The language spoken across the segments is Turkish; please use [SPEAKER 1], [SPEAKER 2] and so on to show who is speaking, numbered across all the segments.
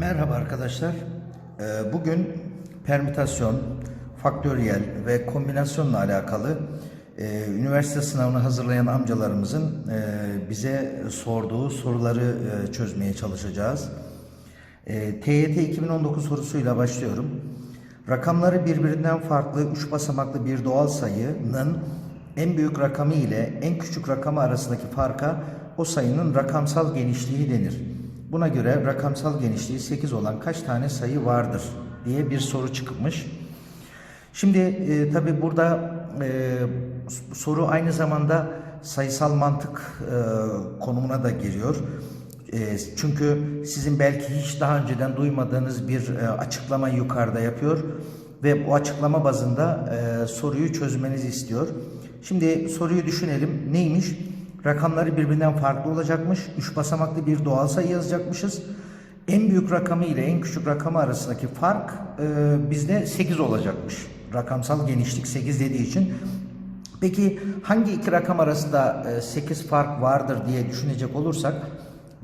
[SPEAKER 1] Merhaba arkadaşlar. Ee, Bugün permütasyon, faktöriyel ve kombinasyonla alakalı e, üniversite sınavını hazırlayan amcalarımızın e, bize sorduğu soruları e, çözmeye çalışacağız. TYT 2019 sorusuyla başlıyorum. Rakamları birbirinden farklı 3 basamaklı bir doğal sayının en büyük rakamı ile en küçük rakamı arasındaki farka o sayının rakamsal genişliği denir. Buna göre rakamsal genişliği 8 olan kaç tane sayı vardır diye bir soru çıkmış. Şimdi e, tabi burada e, soru aynı zamanda sayısal mantık e, konumuna da giriyor. E, çünkü sizin belki hiç daha önceden duymadığınız bir e, açıklama yukarıda yapıyor ve bu açıklama bazında e, soruyu çözmenizi istiyor. Şimdi soruyu düşünelim. Neymiş? Rakamları birbirinden farklı olacakmış. Üç basamaklı bir doğal sayı yazacakmışız. En büyük rakamı ile en küçük rakamı arasındaki fark e, bizde 8 olacakmış. Rakamsal genişlik 8 dediği için. Peki hangi iki rakam arasında e, 8 fark vardır diye düşünecek olursak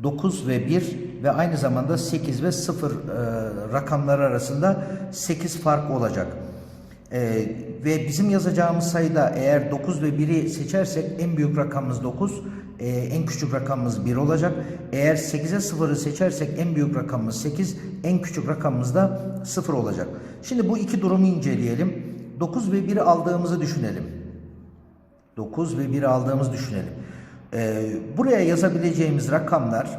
[SPEAKER 1] 9 ve 1 ve aynı zamanda 8 ve 0 e, rakamları arasında 8 fark olacak. Ee, ve bizim yazacağımız sayıda eğer 9 ve 1'i seçersek en büyük rakamımız 9, e, en küçük rakamımız 1 olacak. Eğer 8'e 0'ı seçersek en büyük rakamımız 8, en küçük rakamımız da 0 olacak. Şimdi bu iki durumu inceleyelim. 9 ve 1'i aldığımızı düşünelim. 9 ve 1'i aldığımızı düşünelim. Ee, buraya yazabileceğimiz rakamlar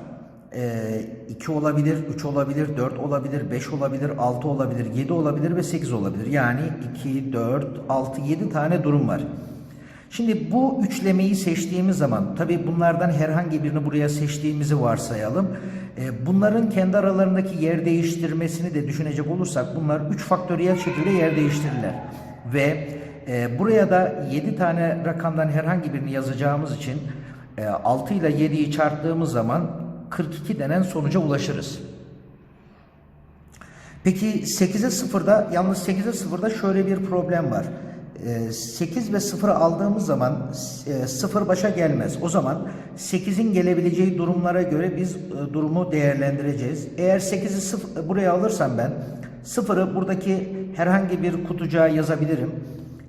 [SPEAKER 1] 2 olabilir, 3 olabilir, 4 olabilir, 5 olabilir, 6 olabilir, 7 olabilir ve 8 olabilir. Yani 2, 4, 6, 7 tane durum var. Şimdi bu üçlemeyi seçtiğimiz zaman tabi bunlardan herhangi birini buraya seçtiğimizi varsayalım. Ee, bunların kendi aralarındaki yer değiştirmesini de düşünecek olursak bunlar 3 faktöriyel şekilde yer değiştirirler. Ve e, buraya da 7 tane rakamdan herhangi birini yazacağımız için 6 ile 7'yi çarptığımız zaman 42 denen sonuca ulaşırız. Peki 8'e 0'da yalnız 8'e 0'da şöyle bir problem var. 8 ve 0'ı aldığımız zaman 0 başa gelmez. O zaman 8'in gelebileceği durumlara göre biz durumu değerlendireceğiz. Eğer 8'i 0 buraya alırsam ben 0'ı buradaki herhangi bir kutucuğa yazabilirim.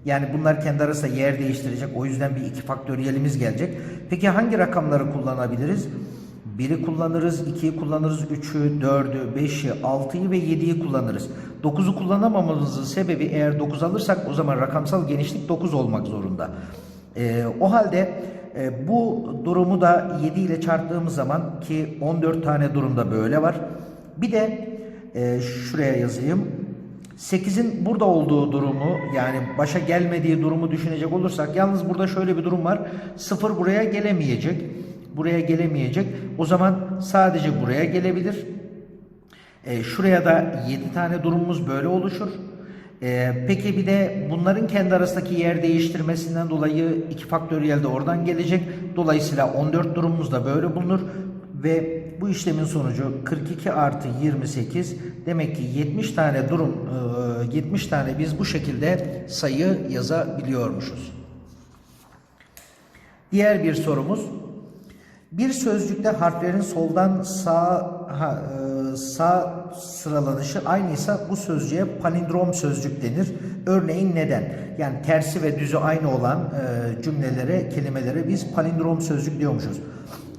[SPEAKER 1] Yani bunlar kendi arasında yer değiştirecek. O yüzden bir iki faktöriyelimiz gelecek. Peki hangi rakamları kullanabiliriz? 1'i kullanırız, 2'yi kullanırız, 3'ü, 4'ü, 5'i, 6'yı ve 7'yi kullanırız. 9'u kullanamamamızın sebebi eğer 9 alırsak o zaman rakamsal genişlik 9 olmak zorunda. Ee, o halde e, bu durumu da 7 ile çarptığımız zaman ki 14 tane durumda böyle var. Bir de e, şuraya yazayım. 8'in burada olduğu durumu yani başa gelmediği durumu düşünecek olursak yalnız burada şöyle bir durum var. 0 buraya gelemeyecek buraya gelemeyecek. O zaman sadece buraya gelebilir. E, şuraya da 7 tane durumumuz böyle oluşur. E, peki bir de bunların kendi arasındaki yer değiştirmesinden dolayı iki faktöriyel de oradan gelecek. Dolayısıyla 14 durumumuz da böyle bulunur. Ve bu işlemin sonucu 42 artı 28 demek ki 70 tane durum 70 tane biz bu şekilde sayı yazabiliyormuşuz. Diğer bir sorumuz bir sözcükte harflerin soldan sağ ha, e, sağ sıralanışı aynıysa bu sözcüğe palindrom sözcük denir. Örneğin neden? Yani tersi ve düzü aynı olan e, cümlelere, kelimelere biz palindrom sözcük diyormuşuz.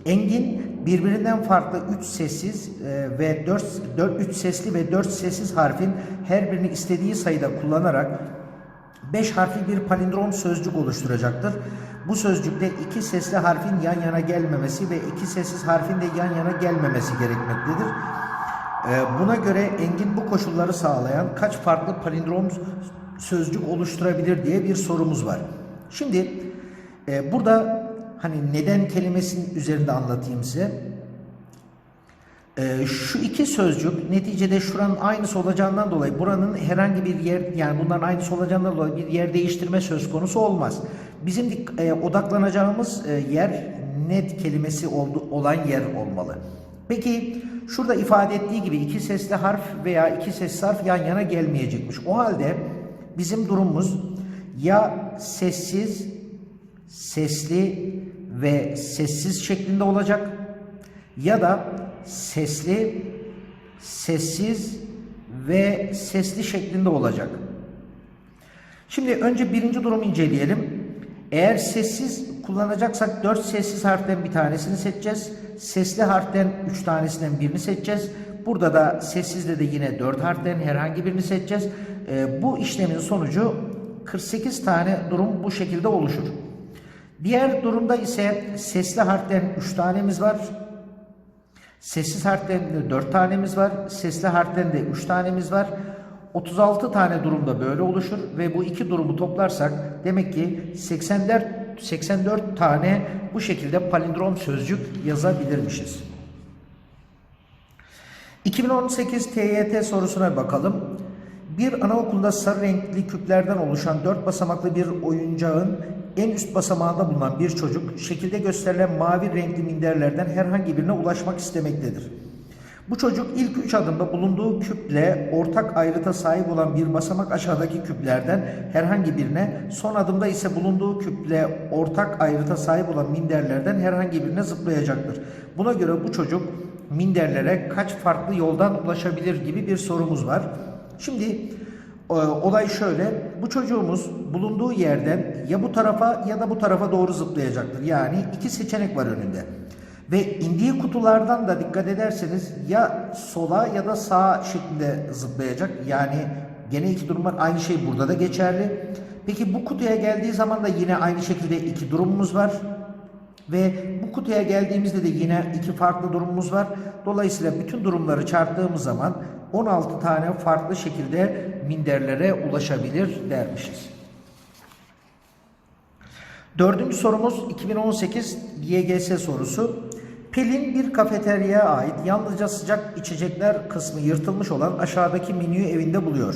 [SPEAKER 1] Engin birbirinden farklı 3 sessiz e, ve 4 4 3 sesli ve 4 sessiz harfin her birini istediği sayıda kullanarak 5 harfli bir palindrom sözcük oluşturacaktır. Bu sözcükte iki sesli harfin yan yana gelmemesi ve iki sessiz harfin de yan yana gelmemesi gerekmektedir. Ee, buna göre Engin bu koşulları sağlayan kaç farklı palindrom sözcük oluşturabilir diye bir sorumuz var. Şimdi e, burada hani neden kelimesinin üzerinde anlatayım size. Ee, şu iki sözcük neticede şuranın aynısı olacağından dolayı buranın herhangi bir yer yani bunların aynısı olacağından dolayı bir yer değiştirme söz konusu olmaz. Bizim e, odaklanacağımız e, yer net kelimesi oldu, olan yer olmalı. Peki şurada ifade ettiği gibi iki sesli harf veya iki sesli harf yan yana gelmeyecekmiş. O halde bizim durumumuz ya sessiz, sesli ve sessiz şeklinde olacak ya da sesli sessiz ve sesli şeklinde olacak. Şimdi önce birinci durumu inceleyelim. Eğer sessiz kullanacaksak 4 sessiz harften bir tanesini seçeceğiz. Sesli harften 3 tanesinden birini seçeceğiz. Burada da sessizde de yine 4 harften herhangi birini seçeceğiz. Ee, bu işlemin sonucu 48 tane durum bu şekilde oluşur. Diğer durumda ise sesli harften 3 tanemiz var. Sessiz harften de 4 tanemiz var. Sesli harften de 3 tanemiz var. 36 tane durumda böyle oluşur ve bu iki durumu toplarsak demek ki 84 84 tane bu şekilde palindrom sözcük yazabilirmişiz. 2018 TYT sorusuna bakalım. Bir anaokulunda sarı renkli küplerden oluşan dört basamaklı bir oyuncağın en üst basamağında bulunan bir çocuk şekilde gösterilen mavi renkli minderlerden herhangi birine ulaşmak istemektedir. Bu çocuk ilk üç adımda bulunduğu küple ortak ayrıta sahip olan bir basamak aşağıdaki küplerden herhangi birine, son adımda ise bulunduğu küple ortak ayrıta sahip olan minderlerden herhangi birine zıplayacaktır. Buna göre bu çocuk minderlere kaç farklı yoldan ulaşabilir gibi bir sorumuz var. Şimdi e, olay şöyle. Bu çocuğumuz bulunduğu yerden ya bu tarafa ya da bu tarafa doğru zıplayacaktır. Yani iki seçenek var önünde. Ve indiği kutulardan da dikkat ederseniz ya sola ya da sağa şeklinde zıplayacak. Yani gene iki durum var. Aynı şey burada da geçerli. Peki bu kutuya geldiği zaman da yine aynı şekilde iki durumumuz var. Ve bu kutuya geldiğimizde de yine iki farklı durumumuz var. Dolayısıyla bütün durumları çarptığımız zaman 16 tane farklı şekilde minderlere ulaşabilir dermişiz. Dördüncü sorumuz 2018 YGS sorusu. Pelin bir kafeteryaya ait yalnızca sıcak içecekler kısmı yırtılmış olan aşağıdaki menüyü evinde buluyor.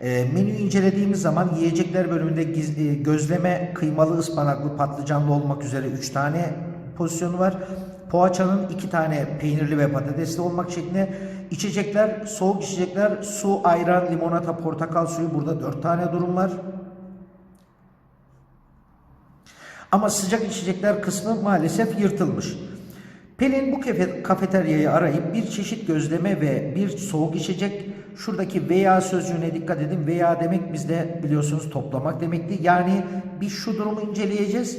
[SPEAKER 1] E, menüyü incelediğimiz zaman yiyecekler bölümünde giz- gözleme, kıymalı, ıspanaklı, patlıcanlı olmak üzere 3 tane pozisyonu var. Poğaçanın 2 tane peynirli ve patatesli olmak şeklinde. İçecekler, soğuk içecekler, su, ayran, limonata, portakal suyu burada 4 tane durum var. Ama sıcak içecekler kısmı maalesef yırtılmış. Pelin bu kafeteryayı arayıp bir çeşit gözleme ve bir soğuk içecek şuradaki veya sözcüğüne dikkat edin. Veya demek bizde biliyorsunuz toplamak demekti. Yani biz şu durumu inceleyeceğiz.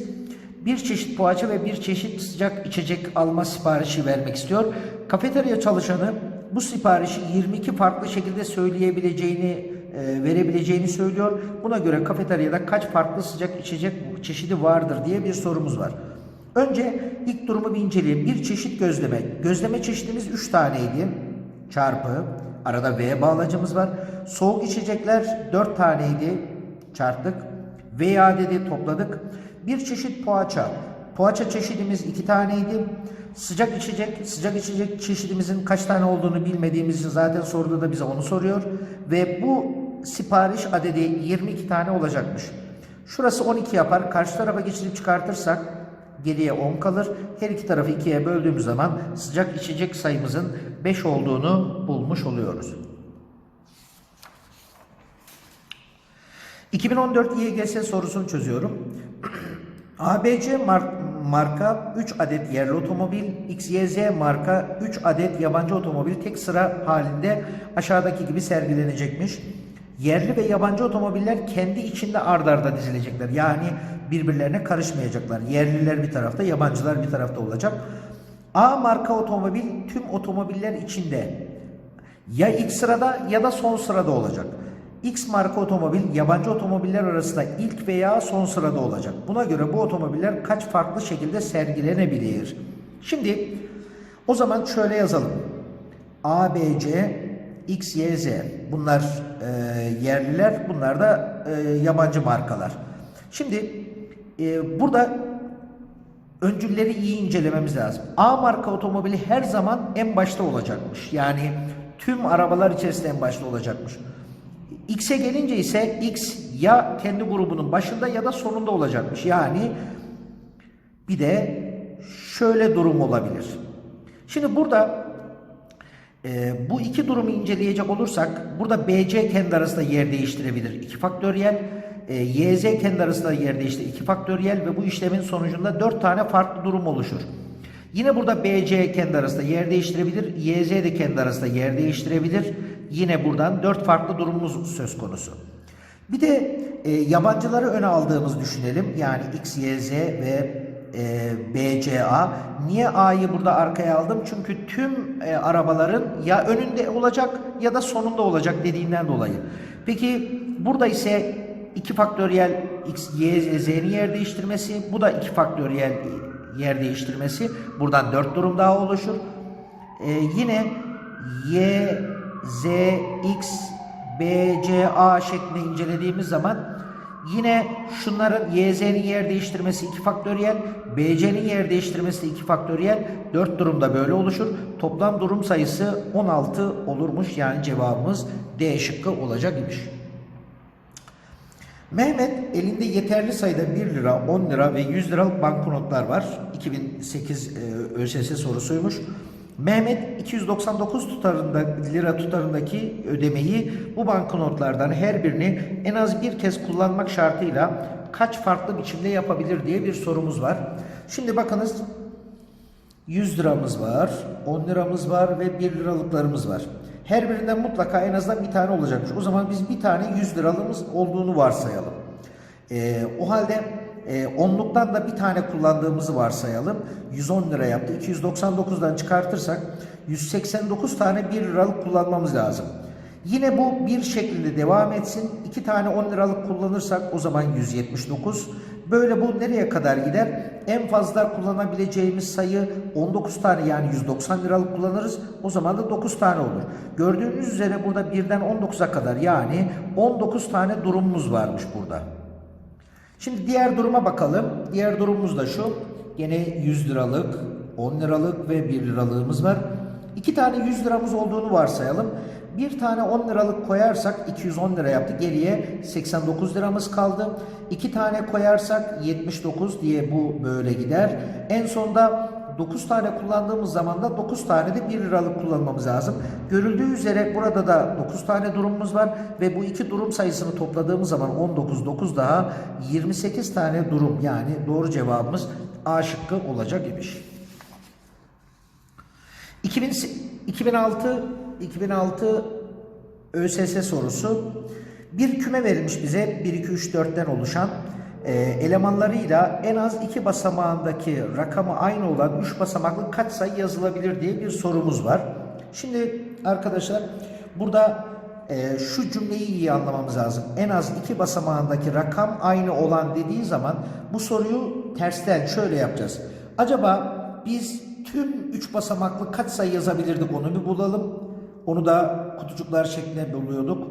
[SPEAKER 1] Bir çeşit poğaça ve bir çeşit sıcak içecek alma siparişi vermek istiyor. Kafeterya çalışanı bu siparişi 22 farklı şekilde söyleyebileceğini e, verebileceğini söylüyor. Buna göre kafeteryada kaç farklı sıcak içecek çeşidi vardır diye bir sorumuz var. Önce ilk durumu bir inceleyelim. Bir çeşit gözleme. Gözleme çeşidimiz 3 taneydi. Çarpı. Arada V bağlacımız var. Soğuk içecekler 4 taneydi. Çarptık. Veya dedi topladık. Bir çeşit poğaça. Poğaça çeşidimiz 2 taneydi. Sıcak içecek, sıcak içecek çeşidimizin kaç tane olduğunu bilmediğimiz için zaten soruda da bize onu soruyor. Ve bu sipariş adedi 22 tane olacakmış. Şurası 12 yapar. Karşı tarafa geçirip çıkartırsak geriye 10 kalır. Her iki tarafı ikiye böldüğümüz zaman sıcak içecek sayımızın 5 olduğunu bulmuş oluyoruz. 2014 YGS sorusunu çözüyorum. ABC mar- marka 3 adet yerli otomobil, XYZ marka 3 adet yabancı otomobil tek sıra halinde aşağıdaki gibi sergilenecekmiş. Yerli ve yabancı otomobiller kendi içinde ard arda dizilecekler. Yani birbirlerine karışmayacaklar. Yerliler bir tarafta, yabancılar bir tarafta olacak. A marka otomobil tüm otomobiller içinde ya ilk sırada ya da son sırada olacak. X marka otomobil yabancı otomobiller arasında ilk veya son sırada olacak. Buna göre bu otomobiller kaç farklı şekilde sergilenebilir? Şimdi o zaman şöyle yazalım. A, B, C, X, Y, Z. Bunlar e, yerliler, bunlar da e, yabancı markalar. Şimdi e, burada öncülleri iyi incelememiz lazım. A marka otomobili her zaman en başta olacakmış. Yani tüm arabalar içerisinde en başta olacakmış. X'e gelince ise X ya kendi grubunun başında ya da sonunda olacakmış. Yani bir de şöyle durum olabilir. Şimdi burada e, bu iki durumu inceleyecek olursak burada BC kendi arasında yer değiştirebilir. 2 faktöriyel. E, YZ kendi arasında yer değiştirir. 2 faktöriyel ve bu işlemin sonucunda 4 tane farklı durum oluşur. Yine burada BC kendi arasında yer değiştirebilir. YZ de kendi arasında yer değiştirebilir. Yine buradan dört farklı durumumuz söz konusu. Bir de e, yabancıları öne aldığımız düşünelim. Yani X, Y, Z ve e, BCA. Niye A'yı burada arkaya aldım? Çünkü tüm e, arabaların ya önünde olacak ya da sonunda olacak dediğinden dolayı. Peki burada ise 2 faktöriyel X, Y, Z'nin yer değiştirmesi. Bu da 2 faktöriyel yer değiştirmesi. Buradan 4 durum daha oluşur. E, yine Y, Z, X, B, C, A şeklinde incelediğimiz zaman yine şunların YZ'nin yer değiştirmesi 2 faktöriyel, BC'nin yer değiştirmesi de 2 faktöriyel. 4 durumda böyle oluşur. Toplam durum sayısı 16 olurmuş. Yani cevabımız D şıkkı olacak imiş. Mehmet elinde yeterli sayıda 1 lira, 10 lira ve 100 liralık banknotlar var. 2008 e, ÖSS sorusuymuş. Mehmet 299 tutarında lira tutarındaki ödemeyi bu banknotlardan her birini en az bir kez kullanmak şartıyla kaç farklı biçimde yapabilir diye bir sorumuz var. Şimdi bakınız 100 liramız var, 10 liramız var ve 1 liralıklarımız var. Her birinden mutlaka en azından bir tane olacakmış. O zaman biz bir tane 100 liralığımız olduğunu varsayalım. Ee, o halde e, onluktan da bir tane kullandığımızı varsayalım. 110 lira yaptı. 299'dan çıkartırsak 189 tane 1 liralık kullanmamız lazım. Yine bu bir şekilde devam etsin. 2 tane 10 liralık kullanırsak o zaman 179. Böyle bu nereye kadar gider? En fazla kullanabileceğimiz sayı 19 tane yani 190 liralık kullanırız. O zaman da 9 tane olur. Gördüğünüz üzere burada 1'den 19'a kadar yani 19 tane durumumuz varmış burada. Şimdi diğer duruma bakalım. Diğer durumumuz da şu. Gene 100 liralık, 10 liralık ve 1 liralığımız var. İki tane 100 liramız olduğunu varsayalım. Bir tane 10 liralık koyarsak 210 lira yaptı. Geriye 89 liramız kaldı. İki tane koyarsak 79 diye bu böyle gider. En sonda 9 tane kullandığımız zaman da 9 tane de 1 liralık kullanmamız lazım. Görüldüğü üzere burada da 9 tane durumumuz var ve bu iki durum sayısını topladığımız zaman 19 9 daha 28 tane durum yani doğru cevabımız A şıkkı olacak imiş. 2000, 2006 2006 ÖSS sorusu bir küme verilmiş bize 1 2 3 4'ten oluşan e, elemanlarıyla en az iki basamağındaki rakamı aynı olan 3 basamaklı kaç sayı yazılabilir diye bir sorumuz var. Şimdi arkadaşlar burada e, şu cümleyi iyi anlamamız lazım. En az iki basamağındaki rakam aynı olan dediği zaman bu soruyu tersten şöyle yapacağız. Acaba biz tüm 3 basamaklı kaç sayı yazabilirdik onu bir bulalım. Onu da kutucuklar şeklinde buluyorduk.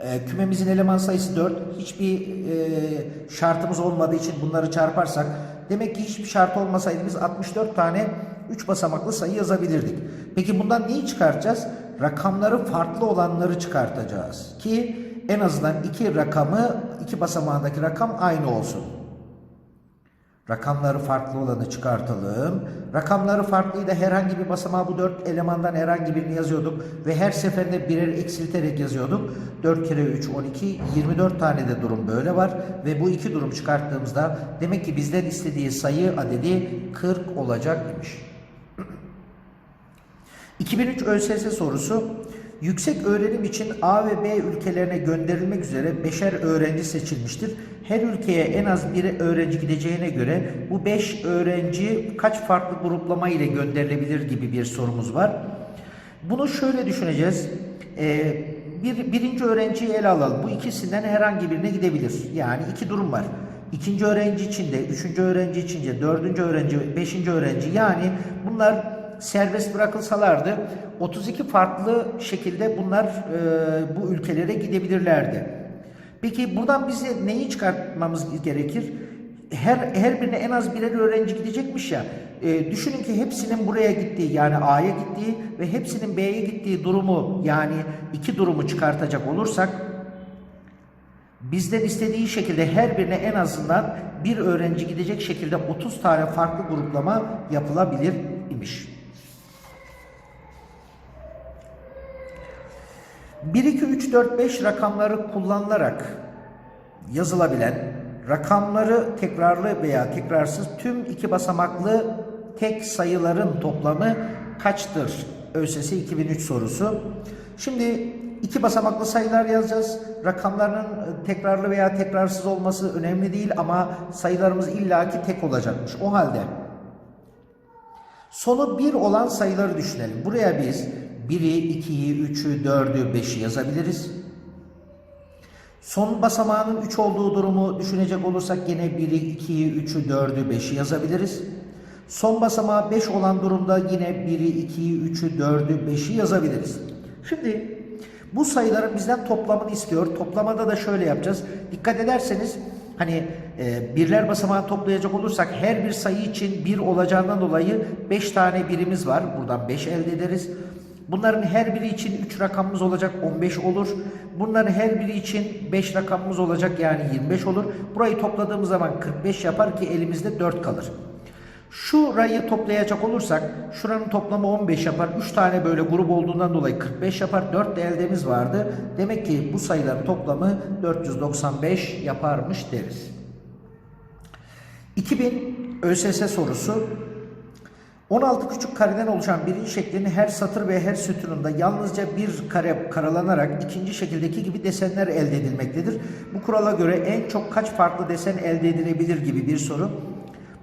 [SPEAKER 1] E, kümemizin eleman sayısı 4. Hiçbir e, şartımız olmadığı için bunları çarparsak demek ki hiçbir şart olmasaydı biz 64 tane 3 basamaklı sayı yazabilirdik. Peki bundan neyi çıkartacağız? Rakamları farklı olanları çıkartacağız ki en azından iki rakamı iki basamağındaki rakam aynı olsun. Rakamları farklı olanı çıkartalım. Rakamları farklıydı. Herhangi bir basamağa bu dört elemandan herhangi birini yazıyorduk. Ve her seferinde birer eksilterek yazıyorduk. 4 kere 3, 12, 24 tane de durum böyle var. Ve bu iki durum çıkarttığımızda demek ki bizden istediği sayı adedi 40 olacak demiş. 2003 ÖSS sorusu Yüksek öğrenim için A ve B ülkelerine gönderilmek üzere beşer öğrenci seçilmiştir. Her ülkeye en az bir öğrenci gideceğine göre bu 5 öğrenci kaç farklı gruplama ile gönderilebilir gibi bir sorumuz var. Bunu şöyle düşüneceğiz. Ee, bir, birinci öğrenciyi ele alalım. Bu ikisinden herhangi birine gidebilir. Yani iki durum var. İkinci öğrenci için de, üçüncü öğrenci için de, dördüncü öğrenci, beşinci öğrenci yani bunlar serbest bırakılsalardı 32 farklı şekilde bunlar e, bu ülkelere gidebilirlerdi. Peki buradan bize neyi çıkartmamız gerekir? Her, her birine en az birer öğrenci gidecekmiş ya. E, düşünün ki hepsinin buraya gittiği yani A'ya gittiği ve hepsinin B'ye gittiği durumu yani iki durumu çıkartacak olursak bizden istediği şekilde her birine en azından bir öğrenci gidecek şekilde 30 tane farklı gruplama yapılabilir imiş. 1, 2, 3, 4, 5 rakamları kullanılarak yazılabilen rakamları tekrarlı veya tekrarsız tüm iki basamaklı tek sayıların toplamı kaçtır? ÖSS 2003 sorusu. Şimdi iki basamaklı sayılar yazacağız. Rakamların e, tekrarlı veya tekrarsız olması önemli değil ama sayılarımız illaki tek olacakmış. O halde sonu 1 olan sayıları düşünelim. Buraya biz 1'i, 2'yi, 3'ü, 4'ü, 5'i yazabiliriz. Son basamağının 3 olduğu durumu düşünecek olursak yine 1'i, 2'yi, 3'ü, 4'ü, 5'i yazabiliriz. Son basamağı 5 olan durumda yine 1'i, 2'yi, 3'ü, 4'ü, 5'i yazabiliriz. Şimdi bu sayıların bizden toplamını istiyor. Toplamada da şöyle yapacağız. Dikkat ederseniz hani e, birler basamağı toplayacak olursak her bir sayı için 1 olacağından dolayı 5 tane birimiz var. Buradan 5 elde ederiz. Bunların her biri için 3 rakamımız olacak 15 olur. Bunların her biri için 5 rakamımız olacak yani 25 olur. Burayı topladığımız zaman 45 yapar ki elimizde 4 kalır. Şurayı toplayacak olursak şuranın toplamı 15 yapar. 3 tane böyle grup olduğundan dolayı 45 yapar. 4 de eldemiz vardı. Demek ki bu sayıların toplamı 495 yaparmış deriz. 2000 ÖSS sorusu 16 küçük kareden oluşan birinci şeklin her satır ve her sütununda yalnızca bir kare karalanarak ikinci şekildeki gibi desenler elde edilmektedir. Bu kurala göre en çok kaç farklı desen elde edilebilir gibi bir soru.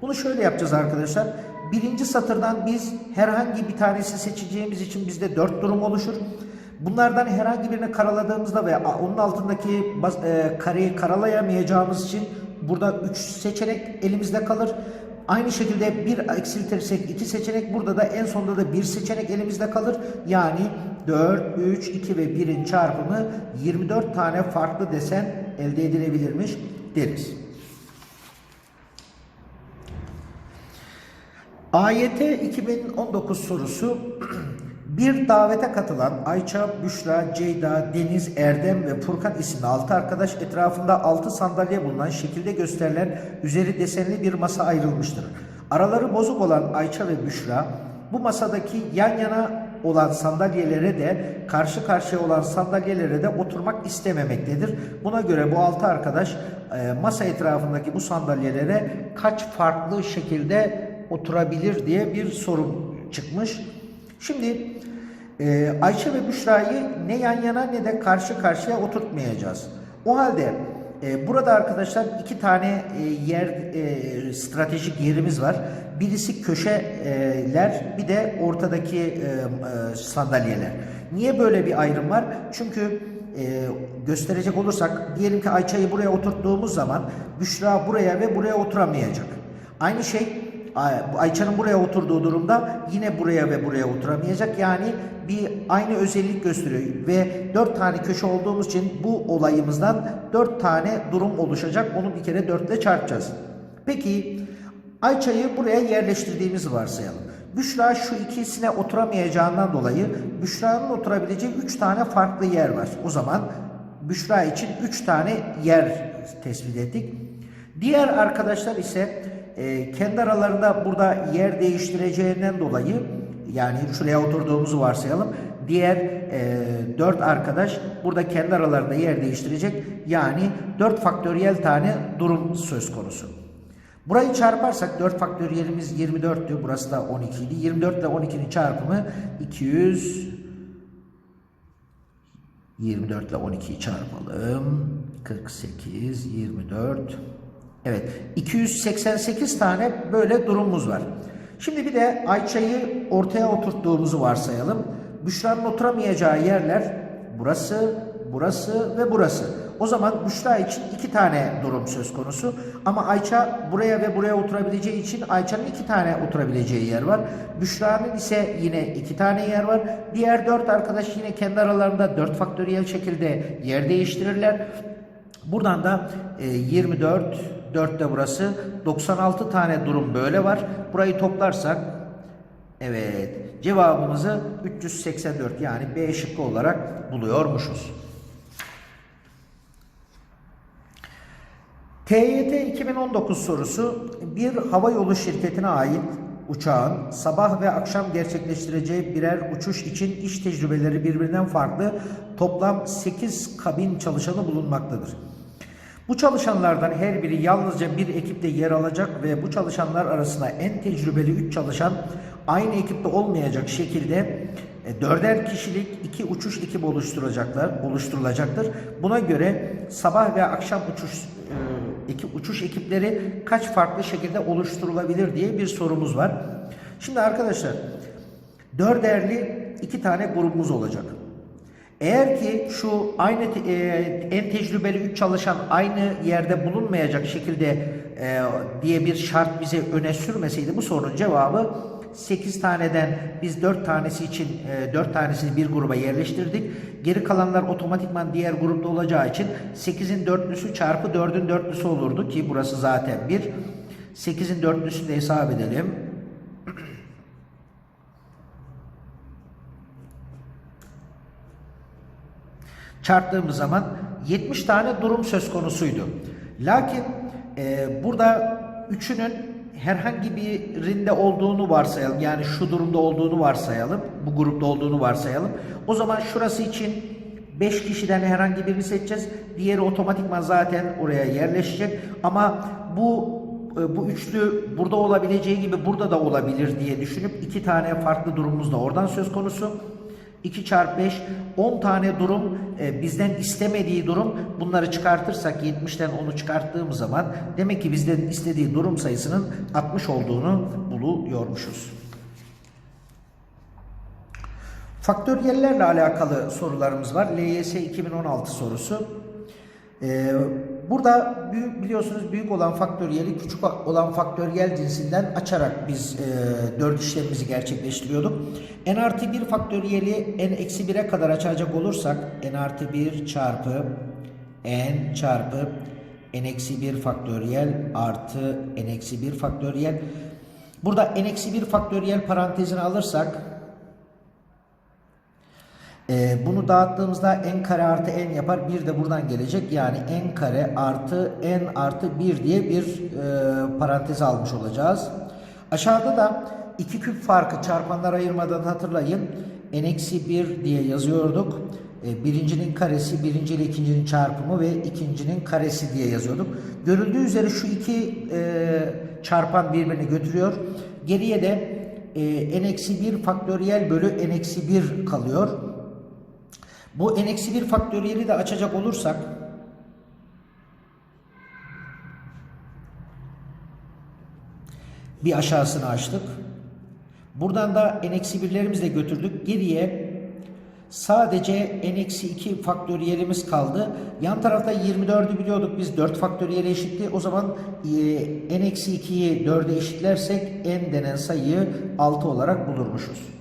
[SPEAKER 1] Bunu şöyle yapacağız arkadaşlar. Birinci satırdan biz herhangi bir tanesi seçeceğimiz için bizde dört durum oluşur. Bunlardan herhangi birini karaladığımızda ve onun altındaki e, kareyi karalayamayacağımız için burada 3 seçenek elimizde kalır. Aynı şekilde bir eksiltirsek 2 seçenek burada da en sonunda da bir seçenek elimizde kalır. Yani 4, 3, 2 ve 1'in çarpımı 24 tane farklı desen elde edilebilirmiş deriz. AYT 2019 sorusu bir davete katılan Ayça, Büşra, Ceyda, Deniz, Erdem ve Furkan isimli 6 arkadaş etrafında 6 sandalye bulunan şekilde gösterilen üzeri desenli bir masa ayrılmıştır. Araları bozuk olan Ayça ve Büşra bu masadaki yan yana olan sandalyelere de karşı karşıya olan sandalyelere de oturmak istememektedir. Buna göre bu altı arkadaş e, masa etrafındaki bu sandalyelere kaç farklı şekilde oturabilir diye bir soru çıkmış. Şimdi e, Ayşe ve Büşra'yı ne yan yana ne de karşı karşıya oturtmayacağız. O halde e, burada arkadaşlar iki tane e, yer e, stratejik yerimiz var. Birisi köşeler bir de ortadaki e, e, sandalyeler. Niye böyle bir ayrım var? Çünkü e, gösterecek olursak diyelim ki Ayça'yı buraya oturttuğumuz zaman Büşra buraya ve buraya oturamayacak. Aynı şey Ayça'nın buraya oturduğu durumda yine buraya ve buraya oturamayacak. Yani bir aynı özellik gösteriyor ve dört tane köşe olduğumuz için bu olayımızdan dört tane durum oluşacak. Onu bir kere dörtle çarpacağız. Peki Ayça'yı buraya yerleştirdiğimizi varsayalım. Büşra şu ikisine oturamayacağından dolayı Büşra'nın oturabileceği üç tane farklı yer var. O zaman Büşra için üç tane yer tespit ettik. Diğer arkadaşlar ise e, kendi aralarında burada yer değiştireceğinden dolayı yani şuraya oturduğumuzu varsayalım. Diğer e, 4 arkadaş burada kendi aralarında yer değiştirecek. Yani 4 faktöriyel tane durum söz konusu. Burayı çarparsak 4 faktöriyelimiz 24'tü. Burası da 12 idi. 24 ile 12'nin çarpımı 200 24 ile 12'yi çarpalım. 48, 24, Evet 288 tane böyle durumumuz var. Şimdi bir de Ayça'yı ortaya oturttuğumuzu varsayalım. Büşra'nın oturamayacağı yerler burası, burası ve burası. O zaman Büşra için iki tane durum söz konusu. Ama Ayça buraya ve buraya oturabileceği için Ayça'nın iki tane oturabileceği yer var. Büşra'nın ise yine iki tane yer var. Diğer dört arkadaş yine kendi aralarında dört faktöriyel şekilde yer değiştirirler. Buradan da 24, 4 de burası 96 tane durum böyle var. Burayı toplarsak evet cevabımızı 384 yani B şıkkı olarak buluyormuşuz. TYT 2019 sorusu bir hava yolu şirketine ait uçağın sabah ve akşam gerçekleştireceği birer uçuş için iş tecrübeleri birbirinden farklı toplam 8 kabin çalışanı bulunmaktadır. Bu çalışanlardan her biri yalnızca bir ekipte yer alacak ve bu çalışanlar arasında en tecrübeli 3 çalışan aynı ekipte olmayacak şekilde e, dörder kişilik iki uçuş ekibi oluşturacaklar, oluşturulacaktır. Buna göre sabah ve akşam uçuş e, iki uçuş ekipleri kaç farklı şekilde oluşturulabilir diye bir sorumuz var. Şimdi arkadaşlar dörderli iki tane grubumuz olacak. Eğer ki şu aynı e, en tecrübeli 3 çalışan aynı yerde bulunmayacak şekilde e, diye bir şart bize öne sürmeseydi bu sorunun cevabı 8 taneden biz 4 tanesi için e, 4 tanesini bir gruba yerleştirdik. Geri kalanlar otomatikman diğer grupta olacağı için 8'in dörtlüsü çarpı 4'ün dörtlüsü olurdu ki burası zaten 1. 8'in dörtlüsünü de hesap edelim. Çarptığımız zaman 70 tane durum söz konusuydu. Lakin e, burada üçünün herhangi birinde olduğunu varsayalım. Yani şu durumda olduğunu varsayalım. Bu grupta olduğunu varsayalım. O zaman şurası için 5 kişiden herhangi birini seçeceğiz. Diğeri otomatikman zaten oraya yerleşecek. Ama bu e, bu üçlü burada olabileceği gibi burada da olabilir diye düşünüp iki tane farklı durumumuz da oradan söz konusu. 2 çarpı 5 10 tane durum e, bizden istemediği durum bunları çıkartırsak 70'ten 10'u çıkarttığımız zaman demek ki bizden istediği durum sayısının 60 olduğunu buluyormuşuz. Faktöriyellerle alakalı sorularımız var. LYS 2016 sorusu. Ee, burada büyük biliyorsunuz büyük olan faktöriyeli küçük olan faktöriyel cinsinden açarak biz e, dört işlemimizi gerçekleştiriyorduk. n artı 1 faktöriyeli n eksi 1'e kadar açacak olursak n artı 1 çarpı n çarpı n eksi 1 faktöriyel artı n eksi 1 faktöriyel. Burada n eksi 1 faktöriyel parantezini alırsak ee, bunu dağıttığımızda n kare artı n yapar. Bir de buradan gelecek. Yani n kare artı n artı 1 diye bir e, parantez almış olacağız. Aşağıda da iki küp farkı çarpanlar ayırmadan hatırlayın. n eksi 1 diye yazıyorduk. E, birincinin karesi, birinci ile ikincinin çarpımı ve ikincinin karesi diye yazıyorduk. Görüldüğü üzere şu iki e, çarpan birbirini götürüyor. Geriye de e, n eksi 1 faktöriyel bölü n eksi 1 kalıyor. Bu n-1 faktöriyeli de açacak olursak bir aşağısını açtık. Buradan da n-1'lerimizi de götürdük. Geriye sadece n-2 faktöriyelimiz kaldı. Yan tarafta 24'ü biliyorduk biz 4 faktöriyeli eşitti. O zaman e, n-2'yi 4'e eşitlersek n denen sayıyı 6 olarak bulurmuşuz.